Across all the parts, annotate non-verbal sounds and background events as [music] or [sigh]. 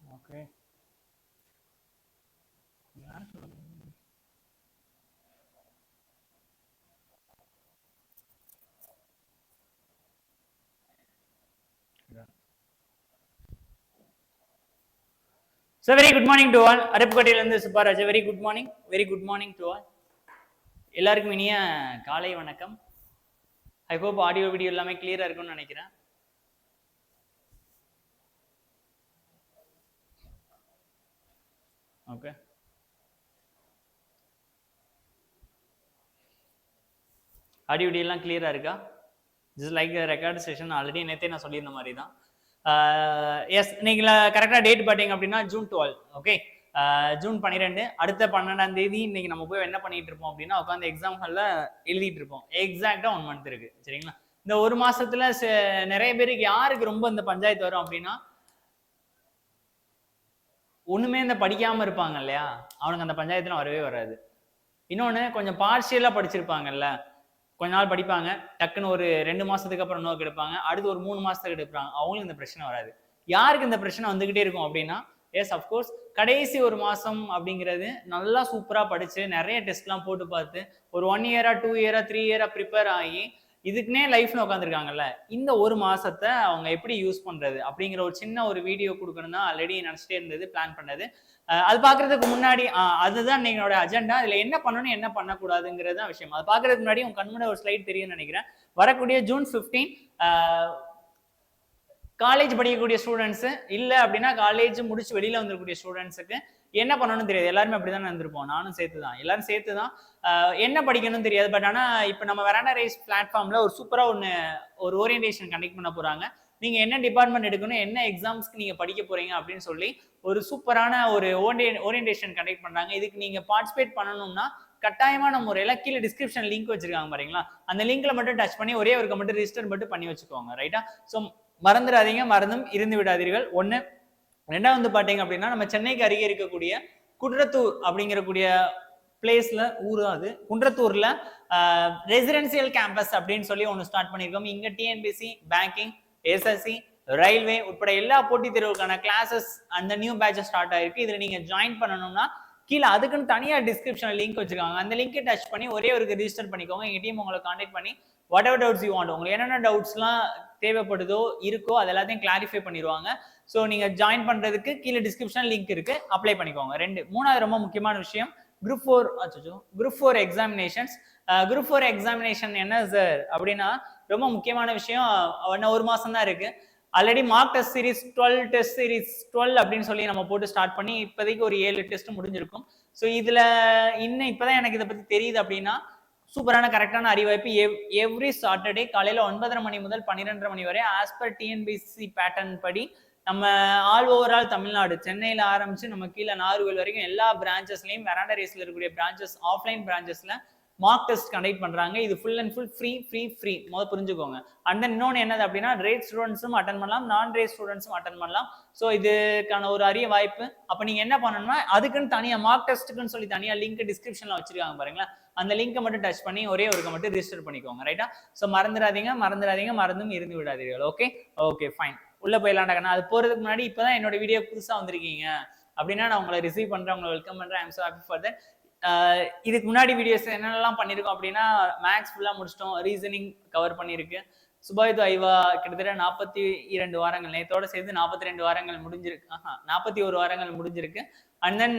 Okay யார் சொல்லுங்க so very good morning to all அருப்புக்கோட்டையிலேருந்து Subbaraj. Very good morning very good morning to all எல்லாருக்கும் இனிய காலை வணக்கம். ஐ ஹோப் ஆடியோ வீடியோ எல்லாமே கிளியரா இருக்கும்னு நினைக்கிறேன். ஓகே ஆடியோ கிளியராக எல்லாம் கிளியரா இருக்கா? Just like record session already நேற்றே நான் சொல்லியிருந்த மாதிரி தான் எஸ் நீங்கள் கரெக்டாக டேட் பார்த்தீங்க அப்படின்னா ஜூன் டுவெல் ஓகே ஜூன் பன்னிரெண்டு. அடுத்த பன்னெண்டாம் தேதி இன்னைக்கு நம்ம போய் என்ன பண்ணிட்டு இருப்போம் அப்படின்னா உட்காந்து எக்ஸாம் ஹாலில் எழுதிட்டு இருப்போம். எக்ஸாக்டாக ஒன் மந்த் இருக்கு. சரிங்களா? இந்த ஒரு மாசத்துல நிறைய பேருக்கு யாருக்கு ரொம்ப இந்த பஞ்சாயத்து வரும் அப்படின்னா ஒண்ணுமே இந்த படிக்காம இருப்பாங்க இல்லையா? அவனுக்கு அந்த பஞ்சாயத்துல வரவே வராது. இன்னொன்னு கொஞ்சம் பார்ஷியலாக படிச்சிருப்பாங்கல்ல? கொஞ்ச நாள் படிப்பாங்க. டக்குன்னு ஒரு ரெண்டு மாசத்துக்கு அப்புறம் நோக்கு எடுப்பாங்க அடுத்து ஒரு மூணு மாசத்துக்கு எடுப்பாங்க அவங்களுக்கு இந்த பிரச்சனை வராது. யாருக்கு இந்த பிரச்சனை வந்துகிட்டே இருக்கும் அப்படின்னா எஸ் அஃப்கோர்ஸ் கடைசி ஒரு மாசம் அப்படிங்கிறது நல்லா சூப்பரா படிச்சு நிறைய டெஸ்ட்லாம் போட்டு பார்த்து ஒரு ஒன் இயரா டூ இயரா த்ரீ இயரா ப்ரிப்பேர் ஆகி இதுக்குன்னே லைஃப்ல உட்காந்துருக்காங்கல்ல இந்த ஒரு மாசத்தை அவங்க எப்படி யூஸ் பண்றது அப்படிங்கிற ஒரு சின்ன ஒரு வீடியோ கொடுக்கணும் தான் ஆல்ரெடி நினச்சிட்டே இருந்தது பிளான் பண்ணது. அது பார்க்கறதுக்கு முன்னாடி அதுதான் எங்களோட அஜெண்டா இதுல என்ன பண்ணணும் என்ன பண்ணக்கூடாதுங்கிறது தான் விஷயம். அது பார்க்கறதுக்கு முன்னாடி உங்க கண் ஒரு ஸ்லைட் தெரியும்னு நினைக்கிறேன். வரக்கூடிய ஜூன் ஃபிஃப்டீன் காலேஜ் படிக்கக்கூடிய ஸ்டூடெண்ட்ஸ் இல்லை அப்படின்னா காலேஜ் முடிச்சு வெளியில வந்திருக்கக்கூடிய ஸ்டூடெண்ட்ஸுக்கு என்ன பண்ணணும்னு தெரியாது. எல்லாருமே அப்படிதான் இருந்திருப்போம். நானும் சேர்த்து தான் எல்லாரும் சேர்த்து தான் என்ன படிக்கணும்னு தெரியாது. பட் ஆனா இப்போ நம்ம வெராண்டா ரைஸ் பிளாட்ஃபார்ம்ல ஒரு சூப்பரா ஒன்று ஒரு ஓரியன்டேஷன் கண்டக்ட் பண்ண போறாங்க. நீங்க என்ன டிபார்ட்மெண்ட் எடுக்கணும் என்ன எக்ஸாம்ஸ்க்கு நீங்க படிக்க போறீங்க அப்படின்னு சொல்லி ஒரு சூப்பரான ஒரு ஓரியன்டேஷன் கண்டக்ட் பண்றாங்க. இதுக்கு நீங்க பார்ட்டிசிபேட் பண்ணணும்னா கட்டாயமான முறையில கீழே டிஸ்கிரிப்ஷன் லிங்க் வச்சிருக்காங்க பாருங்களா அந்த லிங்க்ல மட்டும் டச் பண்ணி ஒரே ஒருக்க மட்டும் ரிஜிஸ்டர் மட்டும் பண்ணி வச்சுக்கோங்க. ரைட்டா ஸோ மறந்துடாதீங்க. மறந்தும் இருந்து விடாதீர்கள். ஒன்று ரெண்டாவது வந்து பார்த்தீங்க அப்படின்னா நம்ம சென்னைக்கு அருகே இருக்கக்கூடிய குன்றத்தூர் அப்படிங்கிறக்கூடிய பிளேஸ்ல ஊர் அது. குன்றத்தூர்ல ரெசிடென்சியல் கேம்பஸ் அப்படின்னு சொல்லி ஒன்று ஸ்டார்ட் பண்ணியிருக்கோம் இங்க டிஎன்பிசி பேங்கிங் எஸ்எஸ்சி ரயில்வே உட்பட எல்லா போட்டித் தேர்வுக்கான கிளாஸஸ் அந்த நியூ பேட்சஸ் ஸ்டார்ட் ஆயிருக்கு. இதுல நீங்க ஜாயின் பண்ணணும்னா கீழே அதுக்குன்னு தனியா டிஸ்கிரிப்ஷனில் லிங்க் வச்சிருக்காங்க. அந்த லிங்கை டச் பண்ணி ஒரே ஒரு ரிஜிஸ்டர் பண்ணிக்கோங்க. எங்க டீம் உங்களை கான்டாக்ட் பண்ணி whatever doubts you want உங்களுக்கு என்னென்ன டவுட்ஸ்லாம் தேவைப்படுதோ இருக்கோ அது எல்லாத்தையும் கிளாரிஃபை பண்ணிடுவாங்க ஸோ நீங்க ஜாயின் பண்றதுக்கு கீழே டிஸ்கிரிப்ஷன் லிங்க் இருக்கு. அப்ளை பண்ணிக்கோங்க. ரெண்டு மூணாவது ரொம்ப முக்கியமான விஷயம் குரூப் ஃபோர் அச்சோ group four examinations group four examination என்ன சார் அப்படின்னா ரொம்ப முக்கியமான விஷயம். இன்னும் ஒரு மாசம் தான் இருக்கு. Already mark test series twelve test series twelve அப்படின்னு சொல்லி நம்ம போட்டு ஸ்டார்ட் பண்ணி இப்போதைக்கு ஒரு ஏழு டெஸ்ட் முடிஞ்சிருக்கும். ஸோ இதுல இன்னும் இப்போதான் எனக்கு இதை பத்தி தெரியுது அப்படின்னா சூப்பரான கரெக்டான அறிவாய்ப்பு. எவ் எவ்ரி சாட்டர்டே காலையில ஒன்பதரை மணி முதல் பன்னிரெண்டரை மணி வரை ஆஸ் பர் டிஎன்பிசி பேட்டர்ன் படி நம்ம ஆல் ஓவரால் தமிழ்நாடு சென்னையில ஆரம்பிச்சு நம்ம கீழே நாகர்கோவில் வரைக்கும் எல்லா பிரான்ச்சஸ்லயும் வெராண்டா இருக்கக்கூடிய பிரான்ச்சஸ் ஆஃப்லைன் பிரான்ச்சஸ்ல மார்க் டெஸ்ட் கண்டக்ட் பண்றாங்க. இது full and full free free free முதல் புரிஞ்சுக்கோங்க. அண்ட் தென் இன்னொன்று என்னது அப்படின்னா ரேட் ஸ்டூடெண்ட்ஸும் அட்டன் பண்ணலாம் நான் ரேட் ஸ்டூடெண்ட்ஸும் அட்டன் பண்ணலாம். ஸோ இதுக்கான ஒரு அரிய வாய்ப்பு. அப்போ நீங்க என்ன பண்ணணும்னா அதுக்குன்னு தனியாக மார்க் டெஸ்ட்டுக்குன்னு சொல்லி தனியா லிங்க் டிஸ்கிரிப்ஷன்ல வச்சிருக்காங்க பாருங்களேன். அந்த லிங்கை மட்டும் டச் பண்ணி ஒரே ஒருக்க மட்டும் ரிஜிஸ்டர் பண்ணிக்கோங்க. ரைட்டா ஸோ மறந்துடாதீங்க மறந்துடாதீங்க மறந்தும் இருந்து விடாதீர்கள். ஓகே ஓகே ஃபைன் உள்ள போயிடலாம்டா அது போறதுக்கு முன்னாடி இப்பதான் என்னோட வீடியோ புதுசா வந்திருக்கீங்க. அப்படின்னா நான் உங்களை ரிசீவ் பண்றேன் உங்களை வெல்கம் பண்றேன். I'm so happy for that இதுக்கு முன்னாடி வீடியோஸ் என்னென்னலாம் பண்ணியிருக்கோம் அப்படின்னா மேக்ஸ் ஃபுல்லாக முடிச்சிட்டோம். ரீசனிங் கவர் பண்ணியிருக்கு. சுபாயுது ஐவா கிட்டத்தட்ட நாற்பத்தி இரண்டு வாரங்கள் நேத்தோட சேர்த்து நாற்பத்தி ரெண்டு வாரங்கள் முடிஞ்சிருக்கு. ஆஹா நாற்பத்தி ஒரு வாரங்கள் முடிஞ்சிருக்கு. அண்ட் தென்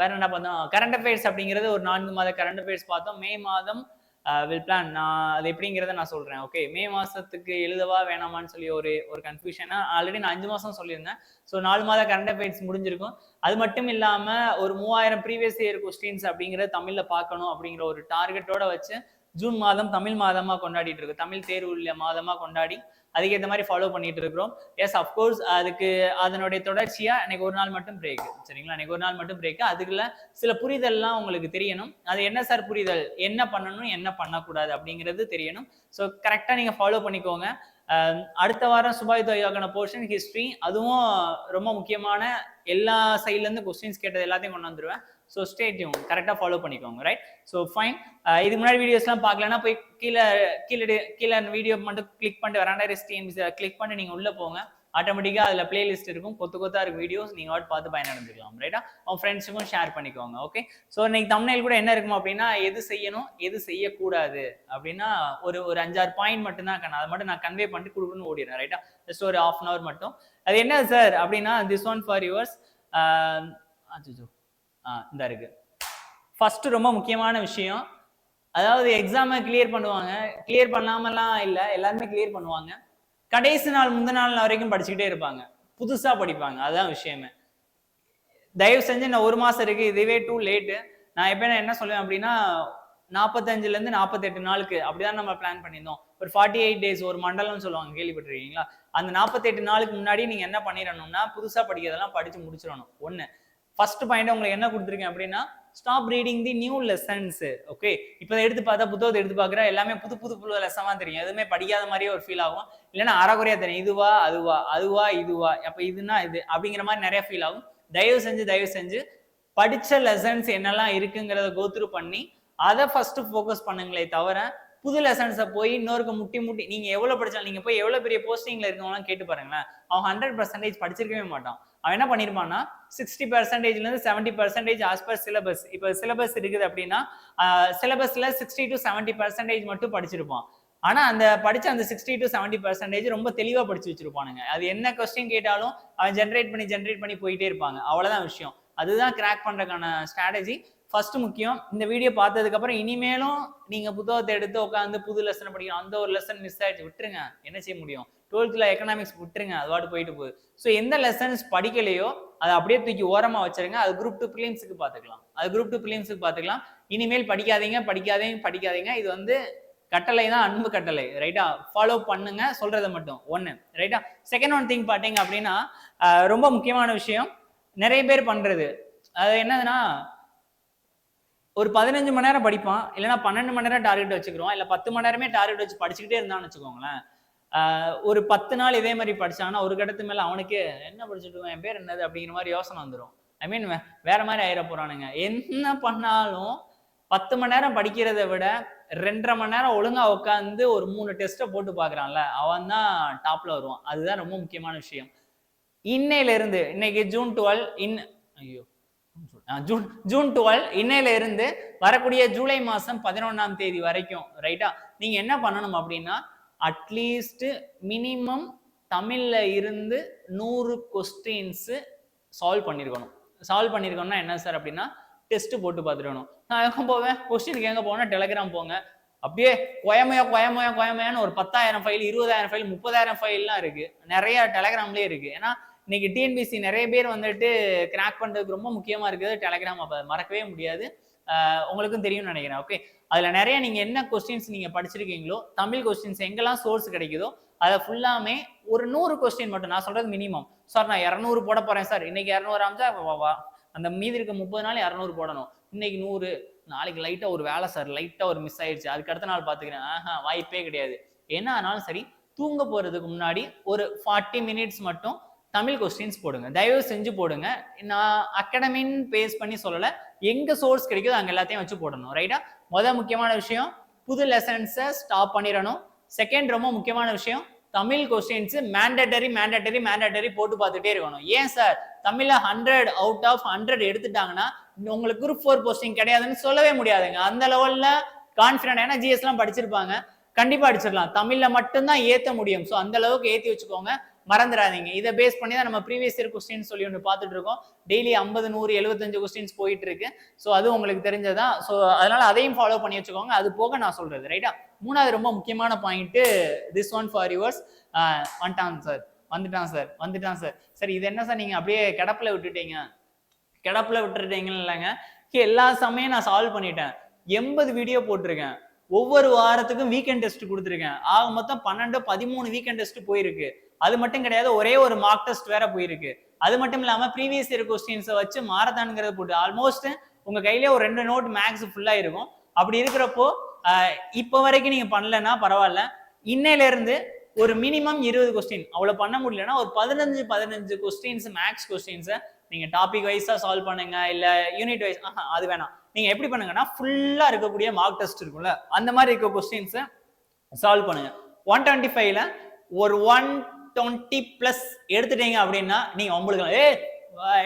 வேற என்ன பார்த்தோம் கரண்ட் அஃபேர்ஸ் அப்படிங்கிறது ஒரு நான்கு மாத கரண்ட் அஃபேர்ஸ் பார்த்தோம். மே மாதம் Uh, வில் பிளான் நான் அது எப்படிங்கிறத நான் சொல்றேன். ஓகே மே மாசத்துக்கு எழுதவா வேணாமான்னு சொல்லி ஒரு ஒரு கன்ஃபியூஷனா ஆல்ரெடி நான் அஞ்சு மாதம் சொல்லியிருந்தேன். ஸோ நாலு மாத கரண்ட் அஃபேர்ஸ் முடிஞ்சிருக்கும். அது மட்டும் இல்லாம ஒரு மூவாயிரம் ப்ரீவியஸ் இயர் கொஸ்டின்ஸ் அப்படிங்கிறத தமிழில் பார்க்கணும் அப்படிங்கிற ஒரு டார்கெட்டோட வச்சு ஜூன் மாதம் தமிழ் மாதமா கொண்டாடிட்டு இருக்கு. தமிழ் தேர்வு உள்ள மாதமா கொண்டாடி அதுக்கேற்ற மாதிரி ஃபாலோ பண்ணிட்டு இருக்கிறோம். எஸ் அஃப்கோர்ஸ் அதுக்கு அதனுடைய தொடர்ச்சியா எனக்கு ஒரு நாள் மட்டும் பிரேக் சரிங்களா? எனக்கு ஒரு நாள் மட்டும் பிரேக் அதுக்குள்ள சில புரிதல்லாம் உங்களுக்கு தெரியணும். அது என்ன சார் புரிதல்? என்ன பண்ணணும்? என்ன பண்ணக்கூடாது? அப்படிங்கிறது தெரியணும். ஸோ கரெக்டாக நீங்கள் ஃபாலோ பண்ணிக்கோங்க. அடுத்த வாரம் சுபாய் தொய்வாக்கான போர்ஷன் ஹிஸ்ட்ரி அதுவும் ரொம்ப முக்கியமான எல்லா சைட்லேருந்து கொஸ்டின்ஸ் கேட்டது எல்லாத்தையும் கொண்டு வந்துருவேன். ஸோ ஸ்டேட்யூன் கரெக்டாக ஃபாலோ பண்ணிக்கோங்க ரைட் ஸோ ஃபைன் இதுக்கு முன்னாடி வீடியோஸ்லாம் பார்க்கலன்னா போய் கீழே கீழே கீழே வீடியோ மட்டும் கிளிக் பண்ணிட்டு வராண்டா ரெஸ்ட் கிளிக் பண்ணி நீங்கள் உள்ளே போங்க. ஆட்டோமேட்டிக்காக அதில் பிளேலிஸ்ட் இருக்கும். கொத்து கொத்தா இருக்கு வீடியோஸ் நீங்கள் வாட் பார்த்து பயனடைஞ்சுக்கலாம் ரைட்டா உங்கள் ஃப்ரெண்ட்ஸுக்கும் ஷேர் பண்ணிக்கோங்க ஓகே ஸோ இன்னைக்கு தமிழில் கூட என்ன இருக்கும் அப்படின்னா எது செய்யணும் எது செய்யக்கூடாது அப்படின்னா ஒரு ஒரு அஞ்சாறு பாயிண்ட் மட்டும் தான் அதை மட்டும் நான் கன்வே பண்ணிட்டு கொடுக்கணும்னு ஓடிடுறேன் ரைட்டா ஜஸ்ட் ஒரு ஆஃப் அன் ஹவர் மட்டும். அது என்ன சார் அப்படின்னா திஸ் ஒன் ஃபார் யுவர்ஸ் அச்சோ இந்த இருக்கு. ஃபர்ஸ்ட் ரொம்ப முக்கியமான விஷயம். அதாவது எக்ஸாமை கிளியர் பண்ணுவாங்க. கிளியர் பண்ணாமலாம் இல்லை. எல்லாருமே கிளியர் பண்ணுவாங்க. கடைசி நாள் முந்த நாள் வரைக்கும் படிச்சுக்கிட்டே இருப்பாங்க. புதுசா படிப்பாங்க. அதுதான் விஷயமே. தயவு செஞ்சு நான் ஒரு மாசம் இருக்கு. இதுவே டூ லேட்டு நான் எப்ப என்ன சொல்லுவேன் அப்படின்னா நாற்பத்தஞ்சுல இருந்து நாற்பத்தெட்டு நாளுக்கு அப்படிதான் நம்ம பிளான் பண்ணியிருந்தோம். ஒரு ஃபார்ட்டி எயிட் டேஸ் ஒரு மண்டலம்னு சொல்லுவாங்க. கேள்விப்பட்டிருக்கீங்களா? அந்த நாற்பத்தெட்டு நாளுக்கு முன்னாடி நீங்க என்ன பண்ணிடணும்னா புதுசா படிக்கிறதெல்லாம் படிச்சு முடிச்சிடணும். ஒன்று ஃபர்ஸ்ட் பாயிண்ட் உங்களுக்கு என்ன கொடுத்துருக்கேன் அப்படின்னா stop reading the new lessons okay இப்போ எடுத்து பார்த்தா புத்தகத்தை எடுத்து பார்க்குற எல்லாமே புது புது புது லெசனாக தெரியும். எதுவுமே படிக்காத மாதிரியே ஒரு ஃபீல் ஆகும். இல்லைன்னா அறகுறையாக தெரியும். இதுவா அதுவா அதுவா இதுவா. அப்போ இதுனா இது அப்படிங்கிற மாதிரி நிறைய ஃபீல் ஆகும். தயவு செஞ்சு தயவு செஞ்சு படித்த லெசன்ஸ் என்னெல்லாம் இருக்குங்கிறத கோத்ரூ பண்ணி அதை ஃபஸ்ட்டு ஃபோக்கஸ் பண்ணுங்களே தவிர புது லெசன்ஸை போய் இன்னொருக்கு முட்டி முட்டி நீங்க எவ்வளவு படிச்சாலும் நீங்க போய் எவ்வளவு பெரிய போஸ்டிங்ல இருக்கவங்களாம் கேட்டு பாருங்களேன். அவன் ஹண்ட்ரட் பர்சன்டேஜ் படிச்சிருக்கவே மாட்டான். அவன் என்ன பண்ணிருப்பான்னா சிக்ஸ்டி பர்சன்டேஜ்ல இருந்து seventy percentage as per syllabus இப்போ சிலபஸ் இருக்குது அப்படின்னா சிலபஸ்ல சிக்ஸ்டி டு செவன்டி பர்சன்டேஜ் மட்டும் படிச்சிருப்பான். ஆனா அந்த படிச்ச அந்த சிக்ஸ்டி டு செவன்டி பர்சன்டேஜ் ரொம்ப தெளிவா படிச்சு வச்சிருப்பானுங்க. அது என்ன கொஸ்டின் கேட்டாலும் அவன் ஜென்ரேட் பண்ணி ஜென்ரேட் பண்ணி போயிட்டே இருப்பாங்க. அவ்வளவுதான் விஷயம். அதுதான் கிராக் பண்றதுக்கான ஸ்ட்ராட்டஜி ஃபர்ஸ்ட் முக்கியம். இந்த வீடியோ பார்த்ததுக்கப்புறம் இனிமேலும் நீங்கள் புத்தகத்தை எடுத்து உட்காந்து புது லெசன் படிக்கணும். அந்த ஒரு லெசன் மிஸ் ஆயிடுச்சு. விட்டுருங்க. என்ன செய்ய முடியும்? டுவெல்த்தில் எக்கனாமிக்ஸ் விட்டுருங்க. அது பாட்டு போயிட்டு போகுது. ஸோ எந்த லெசன்ஸ் படிக்கலையோ அதை அப்படியே தூக்கி ஓரமாக வச்சிருங்க. அது குரூப் டூ பிலிம்ஸுக்கு பார்த்துக்கலாம். அது குரூப் டூ பிலிம்ஸுக்கு பார்த்துக்கலாம். இனிமேல் படிக்காதீங்க படிக்காதீங்க படிக்காதீங்க. இது வந்து கட்டளை தான் அன்பு கட்டளை. ரைட்டா ஃபாலோ பண்ணுங்க. சொல்றதை மட்டும். ஒன்று ரைட்டா செகண்ட் ஒன் திங் பார்த்தீங்க அப்படின்னா ரொம்ப முக்கியமான விஷயம். நிறைய பேர் பண்றது. அது என்னதுன்னா ஒரு பதினஞ்சு மணி நேரம் படிப்பான். இல்லைன்னா பன்னெண்டு மணி நேரம் டார்கெட் வச்சுக்கிறோம். இல்லை பத்து மணி நேரமே டார்கெட் வச்சு படிச்சுக்கிட்டே இருந்தான்னு வச்சுக்கோங்களேன். ஒரு பத்து நாள் இதே மாதிரி படிச்சாங்கன்னா ஒரு கட்டத்து மேலே அவனுக்கு என்ன படிச்சுட்டு என் பேர் என்னது? அப்படிங்கிற மாதிரி யோசனை வந்துடும் ஐ மீன் வேற மாதிரி ஆயிட போறானுங்க. என்ன பண்ணாலும் பத்து மணி நேரம் படிக்கிறத விட ரெண்டரை மணி நேரம் ஒழுங்கா உட்காந்து ஒரு மூணு டெஸ்ட்டை போட்டு பார்க்குறான்ல அவன் தான் டாப்ல வருவான். அதுதான் ரொம்ப முக்கியமான விஷயம். இன்னையில இருந்து இன்னைக்கு ஜூன் டுவெல் இன் ஐயோ. ஜூன் ஜூன் டுவெல் இன்னையில இருந்து வரக்கூடிய ஜூலை மாசம் பதினொன்றாம் தேதி வரைக்கும் ரைட்டா? நீங்க என்ன பண்ணணும் அப்படின்னா அட்லீஸ்ட் மினிமம் தமிழ்ல இருந்து நூறு கொஸ்டின்ஸ் சால்வ் பண்ணியிருக்கணும் சால்வ் பண்ணியிருக்கோம்னா என்ன சார் அப்படின்னா டெஸ்ட் போட்டு பார்த்துருக்கணும். நான் எங்க போவேன்? கொஸ்டினுக்கு எங்க போவேன்னா டெலகிராம் போங்க. அப்படியே கொயமையா கொயமையா கொயமையான்னு ஒரு பத்தாயிரம் ஃபைல் இருபதாயிரம் ஃபைல் முப்பதாயிரம் ஃபைல்லாம் இருக்கு. நிறைய டெலகிராம்லயே இருக்கு. ஏன்னா இன்னைக்கு டிஎன்பிசி நிறைய பேர் வந்துட்டு கிராக் பண்றதுக்கு ரொம்ப முக்கியமா இருக்குது டெலகிராம் அப்போ அதை மறக்கவே முடியாது. உங்களுக்கும் தெரியும்னு நினைக்கிறேன். ஓகே அதுல நிறைய நீங்க என்ன கொஸ்டின்ஸ் நீங்க படிச்சிருக்கீங்களோ தமிழ் கொஸ்டின்ஸ் எங்கெல்லாம் சோர்ஸ் கிடைக்குதோ அதை ஃபுல்லாமே ஒரு நூறு கொஸ்டின் மட்டும் நான் சொல்றது மினிமம் சார் நான் இரநூறு போட போறேன் சார் இன்னைக்கு இரநூறு அமைச்சா வா- வா. அந்த மீதி இருக்க முப்பது நாள் இரநூறு போடணும். இன்னைக்கு நூறு. நாளைக்கு லைட்டா ஒரு வேலை சார் லைட்டா ஒரு மிஸ் ஆயிடுச்சு. அதுக்கு அடுத்த நாள் பாத்துக்கிறேன். ஆஹா வாய்ப்பே கிடையாது. என்ன ஆனாலும் சரி தூங்க போறதுக்கு முன்னாடி ஒரு ஃபார்ட்டி மினிட்ஸ் மட்டும் தமிழ் கொஸ்டின்ஸ் போடுங்க. தயவு செஞ்சு போடுங்க. நான் அகாடமின்னு பேஸ் பண்ணி சொல்லலை. எங்கே சோர்ஸ் கிடைக்குதோ அங்கே எல்லாத்தையும் வச்சு போடணும். ரைட்டா முதல் முக்கியமான விஷயம் புது லெசன்ஸை ஸ்டாப் பண்ணிடணும். செகண்ட் ரொம்ப முக்கியமான விஷயம் Tamil questions mandatory mandatory mandatory போட்டு பார்த்துட்டே இருக்கணும். ஏன் சார் தமிழில் ஹண்ட்ரட் அவுட் ஆஃப் ஹண்ட்ரட் எடுத்துட்டாங்கன்னா உங்களுக்கு குரூப் ஃபோர் போஸ்டிங் கிடையாதுன்னு சொல்லவே முடியாதுங்க. அந்த லெவலில் கான்ஃபிடென்ட் ஏன்னா ஜிஎஸ்லாம் படிச்சிருப்பாங்க. கண்டிப்பாக அடிச்சிடலாம். தமிழில் மட்டும்தான் ஏற்ற முடியும். ஸோ அந்த அளவுக்கு ஏற்றி வச்சுக்கோங்க. மறந்துடாதீங்க. இதை பேஸ் பண்ணி தான் நம்ம ப்ரீவியஸ் இயர் கொஸ்டின் சொல்லி ஒன்று பார்த்துட்டு இருக்கோம். டெய்லி ஐம்பது நூறு எழுபத்தஞ்சு கொஸ்டின்ஸ் போயிட்டு இருக்கு. ஸோ அது உங்களுக்கு தெரிஞ்சதா ஸோ அதனால அதையும் ஃபாலோ பண்ணி வச்சுக்கோங்க. அது போக நான் சொல்றது ரைட்டா மூணாவது ரொம்ப முக்கியமான point this one for yours வந்துட்டான் சார் வந்துட்டான் சார் வந்துட்டான் சார் சரி இது என்ன சார் நீங்க அப்படியே கிடப்பில் விட்டுட்டீங்க. கிடப்பில் விட்டுட்டீங்கன்னு இல்லைங்க. எல்லா சமயம் நான் சால்வ் பண்ணிட்டேன். எண்பது வீடியோ போட்டிருக்கேன். ஒவ்வொரு வாரத்துக்கும் வீக்கெண்ட் டெஸ்ட் கொடுத்துருக்கேன். ஆக மொத்தம் பன்னெண்டு பதிமூணு வீக்கெண்ட் டெஸ்ட் போயிருக்கு. அது மட்டும் கிடையாது ஒரே ஒரு மார்க் டெஸ்ட் வேற போயிருக்கு. அது மட்டும் இல்லாம ப்ரீவியஸ் இயர் கொஸ்டின்ஸை வச்சு மாரத்தான்ங்கிறத போட்டு ஆல்மோஸ்ட் உங்க கையிலே ஒரு ரெண்டு நோட் மேக்ஸ் ஃபுல்லா இருக்கும். அப்படி இருக்கிறப்போ இப்போ வரைக்கும் நீங்க பண்ணலன்னா பரவாயில்ல. இன்னையில இருந்து ஒரு மினிமம் இருபது கொஸ்டின் அவ்வளோ பண்ண முடியலன்னா ஒரு பதினஞ்சு பதினஞ்சு கொஸ்டின்ஸ் மேக்ஸ் கொஸ்டின்ஸை நீங்கள் டாபிக் வைஸாக சால்வ் பண்ணுங்க இல்லை யூனிட் வைஸ் அது வேணாம். நீங்கள் எப்படி பண்ணுங்கன்னா ஃபுல்லாக இருக்கக்கூடிய மார்க் டெஸ்ட் இருக்கும்ல அந்த மாதிரி இருக்க கொஸ்டின்ஸை சால்வ் பண்ணுங்க. ஒன் டுவெண்ட்டி ஃபைவ்ல ஒரு ஒன் டுவெண்ட்டி பிளஸ் எடுத்துட்டீங்க அப்படின்னா நீங்க உங்களுக்கு ஏ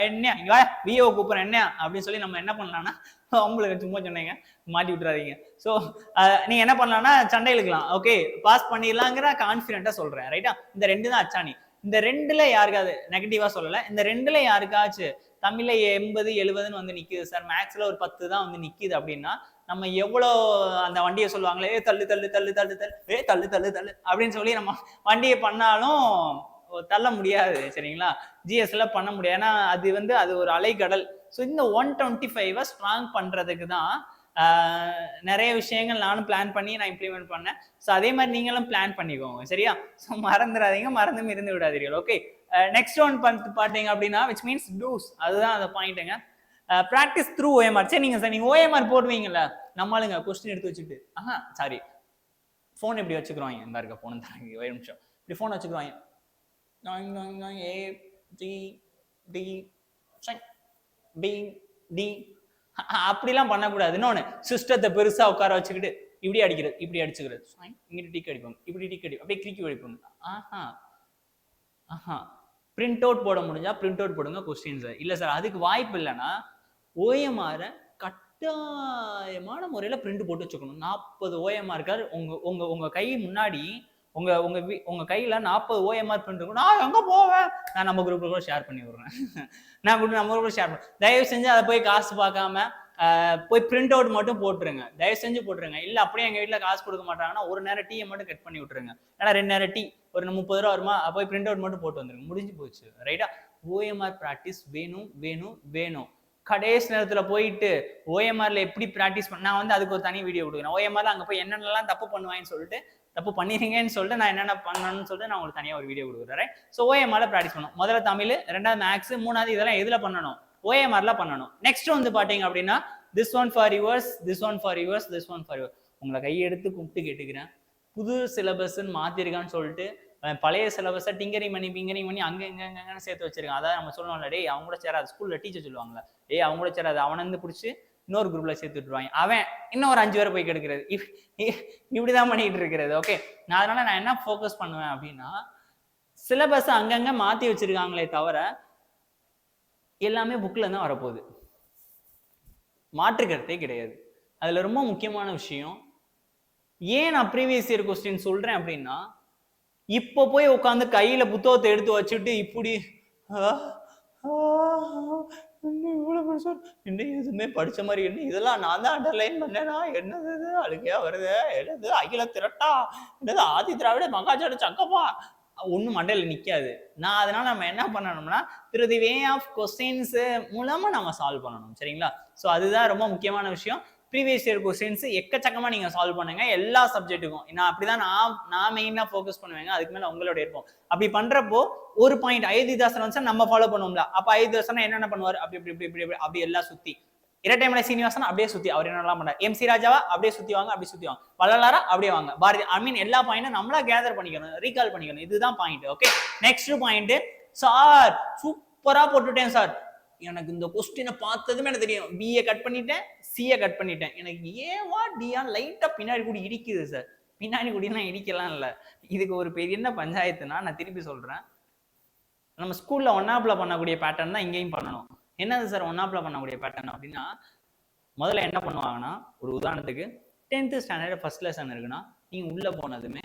என்ன வா விஓ கூப்பிட்றேன் என்ன அப்படின்னு சொல்லி நம்ம என்ன பண்ணலாம்னா உங்களுக்கு சும்மா சொன்னீங்க மாட்டி விட்டுறாதீங்க. ஸோ நீங்க என்ன பண்ணலாம்னா சண்டை இழுக்கலாம். ஓகே பாஸ் பண்ணிடலாங்கிற கான்ஃபிடென்ட்டா சொல்றேன் ரைட்டா இந்த ரெண்டு தான் அச்சாணி. இந்த ரெண்டுல யாருக்காவது நெகட்டிவா சொல்லல இந்த ரெண்டுல யாருக்காச்சும் தமிழ்ல எண்பது எழுபதுன்னு வந்து நிக்குது. சார் மேக்ஸ்ல ஒரு பத்து தான் வந்து நிக்குது அப்படின்னா நம்ம எவ்வளோ அந்த வண்டியை சொல்லுவாங்களே ஏ தள்ளு தள்ளு தள்ளு தள்ளு தள்ளு ஏ தள்ளு தள்ளு தள்ளு அப்படின்னு சொல்லி நம்ம வண்டியை பண்ணாலும் தள்ள முடியாது சரிங்களா? ஜிஎஸ்ல பண்ண முடியாது. ஏன்னா அது வந்து அது ஒரு அலைக்கடல் ஸோ இந்த ஒன் டுவெண்ட்டி ஃபைவை ஸ்ட்ராங் பண்ணுறதுக்கு தான் நிறைய விஷயங்கள் நானும் பிளான் பண்ணி நான் இம்ப்ளிமெண்ட் பண்ணேன். ஸோ அதே மாதிரி நீங்களும் பிளான் பண்ணிக்கோங்க சரியா? ஸோ மறந்துடாதீங்க மறந்தும் இருந்து விடாதீர்கள் ஓகே நெக்ஸ்ட் ஒன் பார்த்து பார்த்தீங்க அப்படின்னா விச் மீன்ஸ் டூஸ் அதுதான் அந்த பாயிண்ட்டுங்க ப்ராக்டிஸ் த்ரூ ஓஎம்ஆர் சரி நீங்கள் சார் நீங்கள் ஓஎம்ஆர் போடுவீங்கல்ல? நம்மளுங்க கொஸ்டின் எடுத்து வச்சுட்டு ஆஹா சாரி ஃபோன் எப்படி வச்சுக்கிறோம் இந்த இருக்க ஃபோன் தராங்க ஒரு நிமிஷம். இப்படி ஃபோன் வச்சுக்கிறோம் A D D P D. அப்படிலாம் பண்ணக்கூடாது. இன்னொன்று சிஸ்டத்தை பெருசாக உட்கார வச்சுக்கிட்டு இப்படி அடிக்கிறது இப்படி அடிச்சுக்கிறது. இங்கிட்டு டிக் அடிப்போம் இப்படி டிக் அடிப்போம் அப்படியே கிரிக்கி அடிப்போம் ஆஹா. ஆஹா. பிரிண்ட் அவுட் போட முடிஞ்சா பிரிண்ட் அவுட் போடுங்க சார் இல்லை சார் அதுக்கு வாய்ப்பு இல்லைன்னா ஓஎம்ஆர கட்டாயமான முறையில பிரிண்ட் போட்டு வச்சுக்கணும். நாற்பது ஓஎம்ஆர் இருக்கார் உங்க உங்க உங்க கை முன்னாடி உங்க உங்க வீ- உங்க கையில நாற்பது ஓஎம்ஆர் பிரிண்ட் இருக்கும் நான் எங்க போவேன்? நான் நம்ம குரூப்ல கூட ஷேர் பண்ணி விடுறேன். [laughs] நான் கூட நம்ம கூட ஷேர் பண்ண தயவு செஞ்சு அதை போய் காசு பார்க்காம போய் பிரிண்ட் அவுட் மட்டும் போட்டுருங்க. தயவு செஞ்சு போட்டுருங்க. இல்ல அப்படியே எங்க வீட்டில் காசு கொடுக்க மாட்டாங்கன்னா ஒரு நேரம் டீயை மட்டும் கட் பண்ணி விட்டுருங்க. ஏன்னா ரெண்டு நேரம் டீ ஒரு முப்பது ரூபா வருமா? போய் பிரிண்ட் அவுட் மட்டும் போட்டு வந்துருங்க. முடிஞ்சு போச்சு. ரைட்டா ஓஎம்ஆர் ப்ராக்டிஸ் வேணும் வேணும் வேணும். கடைசி நேரத்தில் போயிட்டு ஓஎம்ஆரில் எப்படி ப்ராக்டிஸ் பண்ண நான் வந்து அதுக்கு ஒரு தனி வீடியோ கொடுக்குறேன். ஓஎம்ஆரில் அங்கே போய் என்னென்னலாம் தப்பு பண்ணுவாங்கன்னு சொல்லிட்டு தப்பு பண்ணிருங்கன்னு சொல்லிட்டு நான் என்னென்ன பண்ணணும்னு சொல்லிட்டு நான் உங்களுக்கு தனியாக ஒரு வீடியோ கொடுக்குறேன். ஸோ ஓஎம்ஆரில் ப்ராக்டிஸ் பண்ணணும். முதல்ல தமிழ் ரெண்டாவது மேக்ஸ் மூணாவது இதெல்லாம் எதில் பண்ணணும்? ஓஎம்ஆரில் பண்ணணும். நெக்ஸ்ட் வந்து பார்த்தீங்க அப்படின்னா this one for yours this one for yours this one for your உங்களை கையெடுத்து கூப்பிட்டு கேட்டுக்கிறேன். புது சிலபஸ்ன்னு மாற்றிருக்கான்னு சொல்லிட்டு பழைய சிலபஸை டிங்கரிங் பண்ணி பிங்கரிங் பண்ணி அங்கே இங்க இங்க சேர்த்து வச்சிருக்கான். அதாவது நம்ம சொல்லணும்ல டேய் அவங்க கூட சேராது. ஸ்கூலில் டீச்சர் சொல்லுவாங்கல்ல டேய் அவங்க கூட சேராது. அவனை வந்து பிடிச்சி இன்னொரு குரூப்ல சேர்த்து விட்டுருவாங்க. அவன் இன்னும் ஒரு அஞ்சு பேரை போய் கெடுக்கிறது. இப்- இ- இப்படிதான் பண்ணிட்டு இருக்கிறது ஓகே நான் அதனால நான் என்ன ஃபோக்கஸ் பண்ணுவேன் அப்படின்னா சிலபஸ் அங்கங்க மாத்தி வச்சிருக்காங்களே தவிர எல்லாமே புக்கில் தான் வரப்போகுது. மாற்று கருத்தே கிடையாது. அதில் ரொம்ப முக்கியமான விஷயம் ஏன் நான் ப்ரீவியஸ் இயர் கொஸ்டின் சொல்கிறேன் அப்படின்னா இப்போ போய் உட்காந்து கையில புத்தகத்தை எடுத்து வச்சுட்டு இப்படி ஆ, பெருசா என்ன எதுவுமே படிச்ச மாதிரி என்ன இதெல்லாம் நான் தான் அண்டர்லைன் பண்ணேனா? என்னது இது? அழுகையா வருது? என்னது? அகில திரட்டா? என்னது? ஆதி திராவிட மகாஜாட சங்கப்பா ஒன்றும் மண்டையில் நிற்காது நான் அதனால் நம்ம என்ன பண்ணணும்னா திரு தி வே ஆஃப் கொஸ்டின்ஸு மூலமாக நம்ம சால்வ் பண்ணணும். சரிங்களா? ஸோ அதுதான் ரொம்ப முக்கியமான விஷயம். ப்ரீவியஸ் இயர் கொஸ்டின்ஸ் எக்கச்சக்கமா நீங்கள் சால்வ் பண்ணுங்க. எல்லா சப்ஜெக்ட்டுக்கும் நான் அப்படிதான் நான் நான் மெயினாக ஃபோக்கஸ் பண்ணுவேங்க. அதுக்கு மேலே உங்களோட இருப்போம் அப்படி பண்ணுறப்போ ஒரு பாயிண்ட் அயோத்திதாசன் வந்து நம்ம ஃபாலோ பண்ணுவோம்ல. அப்போ அயோத்திதாசன் என்னென்ன பண்ணுவார்? அப்படி இப்படி இப்படி இப்படி இப்படி அப்படி எல்லாம் சுற்றி இரட்டைமலை சீனிவாசன் அப்படியே சுத்தி. அவர் என்னெல்லாம் பண்ணார்? எம் சி ராஜாவா? அப்படியே சுத்தி வாங்க அப்படியே சுத்தி வாங்க. வள்ளலாரா? அப்படியே வாங்க. பாரதி ஐ மீன் எல்லா பாயிண்டும் நம்மளா கேதர் பண்ணிக்கணும். ரீகால் பண்ணிக்கணும். இதுதான் point okay next point sir சூப்பரா போட்டுட்டேன் சார் எனக்கு இந்த கொஸ்டினை பார்த்ததுமே எனக்கு தெரியும். பிஏ கட் பண்ணிட்டேன் சிஏ கட் பண்ணிட்டேன். எனக்கு ஏவா டியா லைட்டா பின்னாடி கூட இடிக்குது சார் பின்னாடி கூடியெல்லாம் இடிக்கலாம் இல்லை. இதுக்கு ஒரு பெரிய என்ன பஞ்சாயத்துனா நான் திருப்பி சொல்றேன். நம்ம ஸ்கூல்ல ஒன்னாப்ல பண்ணக்கூடிய பேட்டர்ன் தான் இங்கேயும் பண்ணணும். என்னது சார் ஒன்னாப்ல பண்ணக்கூடிய பேட்டர்ன் அப்படின்னா முதல்ல என்ன பண்ணுவாங்கன்னா ஒரு உதாரணத்துக்கு டென்த்து ஸ்டாண்டர்ட் ஃபர்ஸ்ட் லெசன் இருக்குன்னா நீங்கள் உள்ளே போனதுமே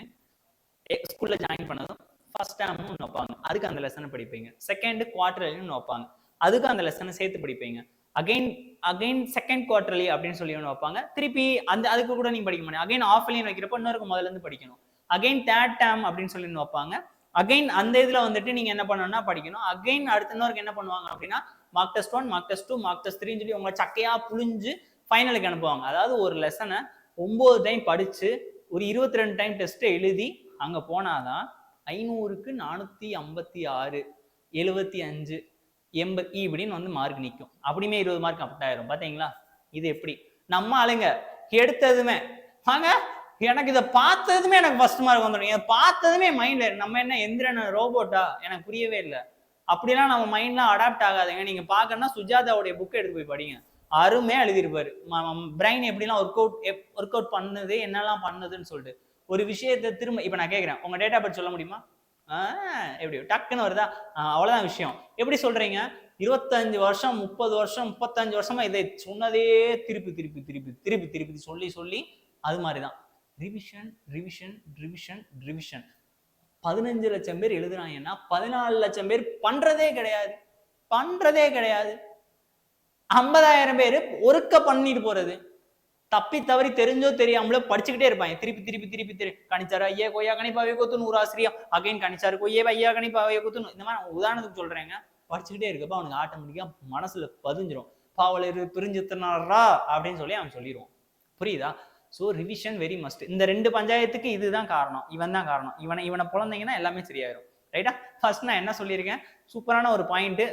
ஸ்கூல்ல ஜாயின் பண்ணதும் ஃபஸ்ட் டேர்ம்னு ஒன்று வைப்பாங்க. அதுக்கு அந்த லெசனை படிப்பீங்க. செகண்ட் குவார்டர்லையும் ஒன்று வைப்பாங்க. அதுக்கு அந்த லெசனை சேர்த்து படிப்பீங்க. அகைன் அகைன் செகண்ட் குவார்டர்லி அப்படின்னு சொல்லி ஒன்று வைப்பாங்க. திருப்பி அந்த அதுக்கு கூட நீங்க படிக்க முடியும் அகைன் ஆஃப்லைன் வைக்கிறப்ப இன்னொருக்கு முதல்ல இருந்து படிக்கணும். அகைன் தேர்ட் டேம் அப்படின்னு சொல்லி ஒன்று வைப்பாங்க. அகைன் அந்த இதுல வந்துட்டு நீங்க என்ன பண்ணணும்னா படிக்கணும். அகைன் அடுத்த இன்னொருக்கு என்ன பண்ணுவாங்க அப்படின்னா mark test one mark test two mark test த்ரீன்னு சொல்லி உங்களை சக்கையா புழிஞ்சு ஃபைனலுக்கு அனுப்புவாங்க. அதாவது ஒரு லெசனை ஒன்பது டைம் படிச்சு ஒரு இருபத்தி ரெண்டு டைம் டெஸ்ட்டை எழுதி அங்கே போனாதான் ஐநூறுக்கு நானூற்றி ஐம்பத்தி ஆறு எழுபத்தி அஞ்சு எண்பது e இப்படின்னு வந்து மார்க் நிற்கும் அப்படியுமே இருபது மார்க் அப்பட்டாயிரும். பார்த்தீங்களா? இது எப்படி? நம்ம ஆளுங்க எடுத்ததுமே வாங்க எனக்கு இதை பார்த்ததுமே எனக்கு ஃபர்ஸ்ட் மார்க் வந்துடும். இதை பார்த்ததுமே மைண்ட்ல நம்ம என்ன எந்திரன் ரோபோட்டா எனக்கு புரியவே இல்லை. அப்படிலாம் நம்ம மைண்ட்லாம் அடாப்ட் ஆகாதுங்க. நீங்க பார்க்கணும்னா சுஜாதாவுடைய புக்கை எடுத்து போய் படிங்க. அருமையா எழுதியிருப்பாரு. பிரைன் எப்படிலாம் ஒர்க் அவுட் ஒர்க் அவுட் பண்ணுது என்னெல்லாம் பண்ணுதுன்னு சொல்லிட்டு. ஒரு விஷயத்தை திரும்ப இப்ப நான் கேட்கிறேன். உங்க டேட்டா பற்றி சொல்ல முடியுமா? எப்படி டக்குன்னு வருதா? அவ்வளோதான் விஷயம். எப்படி சொல்றீங்க? இருபத்தஞ்சு வருஷம் முப்பது வருஷம் முப்பத்தஞ்சு வருஷமா இதை சொன்னதே திருப்பி திருப்பி திருப்பி திருப்பி திருப்பி சொல்லி சொல்லி அது மாதிரிதான். ரிவிஷன் ரிவிஷன் ரிவிஷன் ரிவிஷன் பதினஞ்சு லட்சம் பேர் எழுதுறாங்கன்னா பதினாலு லட்சம் பேர் பண்றதே கிடையாது. பண்றதே கிடையாது. ஐம்பதாயிரம் பேர் ஒருக்க பண்ணிட்டு போறது. தப்பி தவறி தெரிஞ்சோ தெரியாமலோ படிச்சுக்கிட்டே இருப்பாங்க. திருப்பி திருப்பி திருப்பி திருப்பி. கணிச்சாரு ஐயா கொய்யா கணிப்பாவே கொத்துன்னு ஒரு ஆசிரியம். அகைன் கணிச்சாரு கொய்யா ஐயா கணிப்பாவே கொத்து இந்த மாதிரி உதாரணத்துக்கு சொல்றேங்க. படிச்சுக்கிட்டே இருக்கப்ப அவனுக்கு ஆட்டோமேட்டிக்கா மனசுல பதிஞ்சிரும். பாவலர் பிரிஞ்சுத்தினாரா அப்படின்னு சொல்லி அவன் சொல்லிடுவான் புரியுதா? ஸோ ரிவிஷன் வெரி மஸ்ட் இந்த ரெண்டு பஞ்சாயத்துக்கு இதுதான் காரணம். இவன் தான் காரணம். இவனை இவனை பிறந்தீங்கன்னா எல்லாமே சரியாயிரும். ரைட்டா ஃபர்ஸ்ட் நான் என்ன சொல்லியிருக்கேன்? சூப்பரான ஒரு பாயிண்ட்டு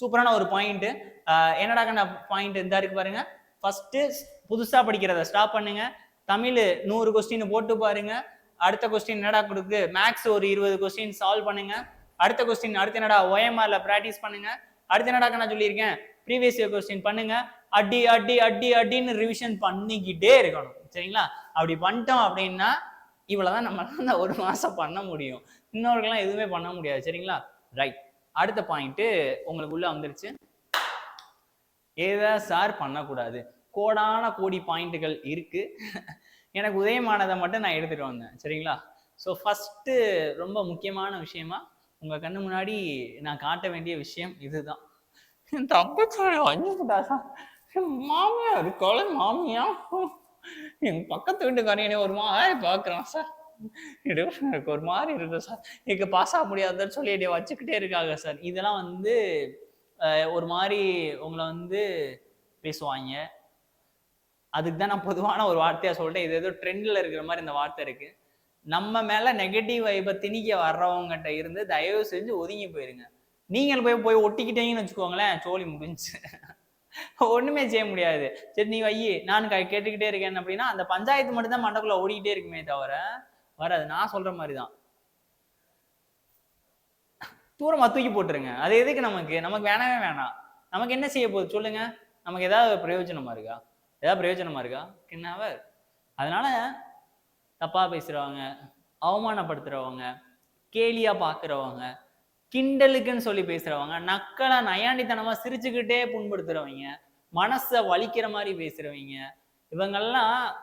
சூப்பரான ஒரு பாயிண்ட்டு என்னடா கண்ணா பாயிண்ட் இந்த இருக்கு பாருங்க. ஃபர்ஸ்ட் புதுசா படிக்கிறத ஸ்டாப் பண்ணுங்க. தமிழ் நூறு கொஸ்டின் போட்டு பாருங்க. அடுத்த கொஸ்டின் என்னடா கொடுக்கு? மேக்ஸ் ஒரு இருபது கொஸ்டின் சால்வ் பண்ணுங்க. அடுத்த கொஸ்டின் அடுத்த என்னடா? ஓஎம்ஆர்ல பிராக்டிஸ் ப்ராக்டிஸ் பண்ணுங்க. அடுத்த என்னடா நான் சொல்லியிருக்கேன்? ப்ரீவியஸ் இயர் கொஸ்டின் பண்ணுங்க. அடி அடி அடி அடின்னு ரிவிஷன் பண்ணிக்கிட்டே இருக்கணும். சரிங்களா? அப்படி பண்ணிட்டோம் அப்படின்னா இவ்வளவுதான் நம்ம அந்த ஒரு மாசம் பண்ண முடியும். இன்னொருக்கெல்லாம் எதுவுமே பண்ண முடியாது. சரிங்களா? ரைட் அடுத்த பாயிண்ட் உங்களுக்கு உள்ள வந்துருச்சு. ஏதா சார் பண்ணக்கூடாது? கோடான கோடி பாயிண்ட்டுகள் இருக்கு. எனக்கு உதயமானதை மட்டும் நான் எடுத்துகிட்டு வந்தேன். சரிங்களா? ஸோ ஃபஸ்ட்டு ரொம்ப முக்கியமான விஷயமா உங்கள் கண்ணு முன்னாடி நான் காட்ட வேண்டிய விஷயம் இதுதான். என் தங்கச்சி அஞ்சுடா மாமியார் கொலை மாமியா? என் பக்கத்து வீட்டுக்காரன் ஒரு மாதிரி பார்க்குறான் சார். எனக்கு ஒரு மாதிரி இருக்கும் சார். எனக்கு பாஸ் ஆக முடியாதுன்னு சொல்லி என்னை வச்சுக்கிட்டே இருக்காங்க சார். இதெல்லாம் வந்து ஒரு மாதிரி உங்களை வந்து பேசுவாங்க. அதுக்கு தான் நான் பொதுவான ஒரு வார்த்தையாக சொல்லிட்டேன் இது ஏதோ ட்ரெண்டில் இருக்கிற மாதிரி இந்த வார்த்தை இருக்குது நம்ம மேலே நெகட்டிவ் வைப்பை திணிக்க வர்றவங்ககிட்ட இருந்து தயவு செஞ்சு ஒதுங்கி போயிருங்க. நீங்கள் போய் போய் ஒட்டிக்கிட்டீங்கன்னு வச்சுக்கோங்களேன் சோழி முடிஞ்சு. ஒன்றுமே செய்ய முடியாது. சரி நீ வை நான் க கேட்டுக்கிட்டே இருக்கேன் அப்படின்னா அந்த பஞ்சாயத்து மட்டும் தான் மண்டக்குள்ள ஓடிக்கிட்டே இருக்குமே தவிர வராது. நான் சொல்கிற மாதிரி தான் தூரமாக தூக்கி போட்டுருங்க. அது எதுக்கு நமக்கு? நமக்கு வேணவே வேணாம். நமக்கு என்ன செய்ய போகுது? சொல்லுங்கள் நமக்கு ஏதாவது பிரயோஜனமாக இருக்கா? ஏதாவது பிரயோஜனமா இருக்கா? கிண்ணாவர் அதனால தப்பா பேசுறவங்க அவமானப்படுத்துறவங்க கேலியா பாக்குறவங்க கிண்டலுக்குன்னு சொல்லி பேசுறவங்க நக்கலா நயாண்டித்தனமா சிரிச்சுக்கிட்டே புண்படுத்துறவங்க மனசை வலிக்கிற மாதிரி பேசுறவங்க இவங்கெல்லாம்